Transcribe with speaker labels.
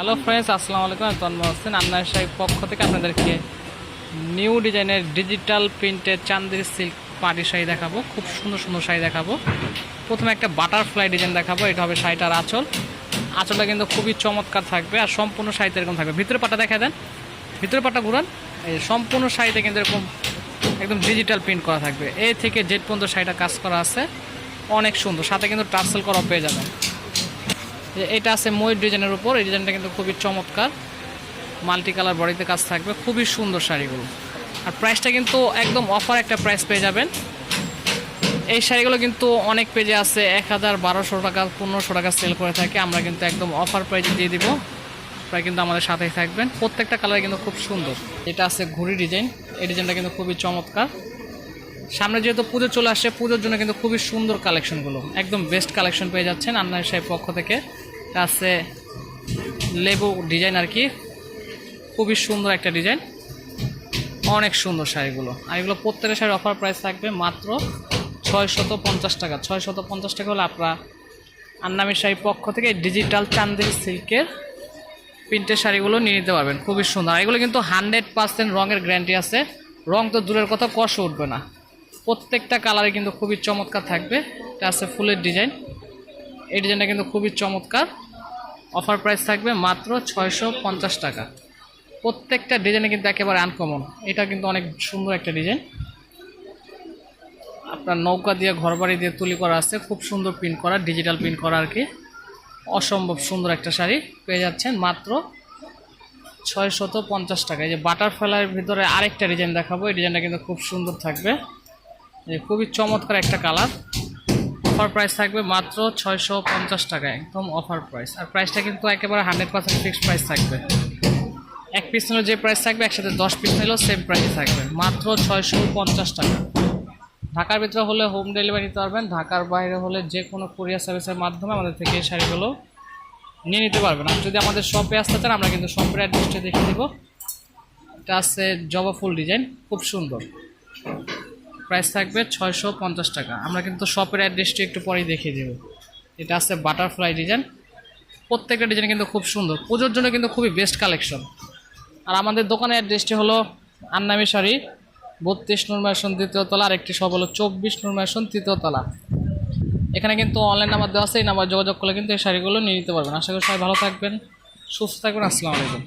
Speaker 1: Hello friends আসসালামু আলাইকুম আমি তন্ময় হোসেন। আন্নার সাহেব পক্ষ থেকে আপনাদেরকে নিউ ডিজাইনের ডিজিটাল প্রিন্টের চান্দের সিল্ক পাটি শাড়ি দেখাবো। খুব সুন্দর সুন্দর শাড়ি দেখাবো। প্রথমে একটা বাটারফ্লাই ডিজাইন দেখাবো। এটা হবে শাড়িটার আঁচল। আঁচলটা কিন্তু খুবই চমৎকার থাকবে আর সম্পূর্ণ শাড়িতে এরকম থাকবে। ভিতরে পাটা দেখা দেন। ভিতরে পাটা ঘুরান। এই সম্পূর্ণ শাড়িতে কিন্তু এরকম একদম ডিজিটাল প্রিন্ট করা থাকবে। এ থেকে জেড পর্যন্ত শাড়িটা কাজ করা আছে। অনেক সুন্দর। সাথে কিন্তু টার্সেল করা পেয়ে যাবেন। এটা আছে ময়ূর ডিজাইনের উপর। এই ডিজাইনটা কিন্তু খুবই চমৎকার। মাল্টি কালার বডিতে কাজ থাকবে। খুবই সুন্দর শাড়িগুলো। আর প্রাইসটা কিন্তু একদম অফার একটা প্রাইস পেয়ে যাবেন। এই শাড়িগুলো কিন্তু অনেক পেজে আছে। এক হাজার বারোশো টাকা, পনেরোশো টাকা সেল করে থাকে। আমরা কিন্তু একদম অফার প্রাইসে দিয়ে দিব। প্রায় কিন্তু আমাদের সাথেই থাকবেন। প্রত্যেকটা কালার কিন্তু খুব সুন্দর। এটা আছে ঘুড়ি ডিজাইন। এই ডিজাইনটা কিন্তু খুবই চমৎকার। সামনে যেহেতু পুজো চলে আসছে, পুজোর জন্য কিন্তু খুবই সুন্দর কালেকশনগুলো একদম বেস্ট কালেকশন পেয়ে যাচ্ছেন আন্নার সাহেব পক্ষ থেকে। আছে লেবু ডিজাইন আর কি। খুবই সুন্দর একটা ডিজাইন। অনেক সুন্দর শাড়িগুলো। আর এগুলো প্রত্যেকটা শাড়ির অফার প্রাইস থাকবে মাত্র ছয় শত পঞ্চাশ টাকা। ছয় শত পঞ্চাশ টাকা হলে আপনারা আন্নামির শাড়ির পক্ষ থেকে ডিজিটাল চান্দের সিল্কের প্রিন্টের শাড়িগুলো নিয়ে নিতে পারবেন। খুবই সুন্দর। আর এগুলো কিন্তু হান্ড্রেড পার্সেন্ট রঙের গ্যারান্টি আছে। রং তো দূরের কথা কষ উঠবে না। প্রত্যেকটা কালারে কিন্তু খুবই চমৎকার থাকবে। এটা আছে ফুলের ডিজাইন। এই ডিজাইনটা কিন্তু খুবই চমৎকার। অফার প্রাইস থাকবে মাত্র ছয়শো পঞ্চাশ টাকা। প্রত্যেকটা ডিজাইনে কিন্তু একেবারে আনকমন এটা কিন্তু অনেক সুন্দর একটা ডিজাইন। আপনার নৌকা দিয়ে, ঘরবাড়ি দিয়ে তুলি করা আছে। খুব সুন্দর প্রিন্ট করা ডিজিটাল প্রিন্ট করা আর কি। অসম্ভব সুন্দর একটা শাড়ি পেয়ে যাচ্ছেন মাত্র ছয় শত পঞ্চাশ টাকা। এই যে বাটারফ্লাইয়ের ভিতরে আরেকটা ডিজাইন দেখাবো। এই ডিজাইনটা কিন্তু খুব সুন্দর থাকবে। খুবই চমৎকার একটা কালার অফার প্রাইস থাকবে মাত্র ছয়শো পঞ্চাশ টাকা একদম অফার প্রাইস। আর প্রাইসটা কিন্তু একেবারে হান্ড্রেড পার্সেন্ট ফিক্সড প্রাইস থাকবে। এক পিস যে প্রাইস থাকবে, একসাথে দশ পিস নিলেও সেম প্রাইস থাকবে, মাত্র ছয়শো পঞ্চাশ টাকা। ঢাকার ভিতরে হলে হোম ডেলিভারি নিতে পারবেন, ঢাকার বাইরে হলে যে কোনো কুরিয়ার সার্ভিসের মাধ্যমে আমাদের থেকে এই শাড়িগুলো নিয়ে নিতে পারবেন। আর যদি আমাদের শপে আসতে চান, আমরা কিন্তু শপের অ্যাড্রেসটা দেখে দেবো। এটা আছে জবা ফুল ডিজাইন খুব সুন্দর। প্রাইস থাকবে ছয়শো পঞ্চাশ টাকা। আমরা কিন্তু শপের অ্যাড্রেসটি একটু পরেই দেখিয়ে দেবো। এটা আছে বাটারফ্লাই ডিজাইন প্রত্যেকটা ডিজাইন কিন্তু খুব সুন্দর। পুজোর জন্য কিন্তু খুবই বেস্ট কালেকশন আর আমাদের দোকানের অ্যাড্রেসটি হলো আন্নামি শাড়ি, বত্রিশ নুরমাসন দ্বিতীয় তলা। আর একটি সব হলো চব্বিশ নুরমাসন তৃতীয় তলা। এখানে কিন্তু অনলাইন নাম্বার দেওয়া আছে, এই নাম্বার যোগাযোগ করলে কিন্তু এই শাড়িগুলো নিয়ে নিতে পারবেন। আশা করি সবাই ভালো থাকবেন। সুস্থ থাকবেন। আসসালামু আলাইকুম।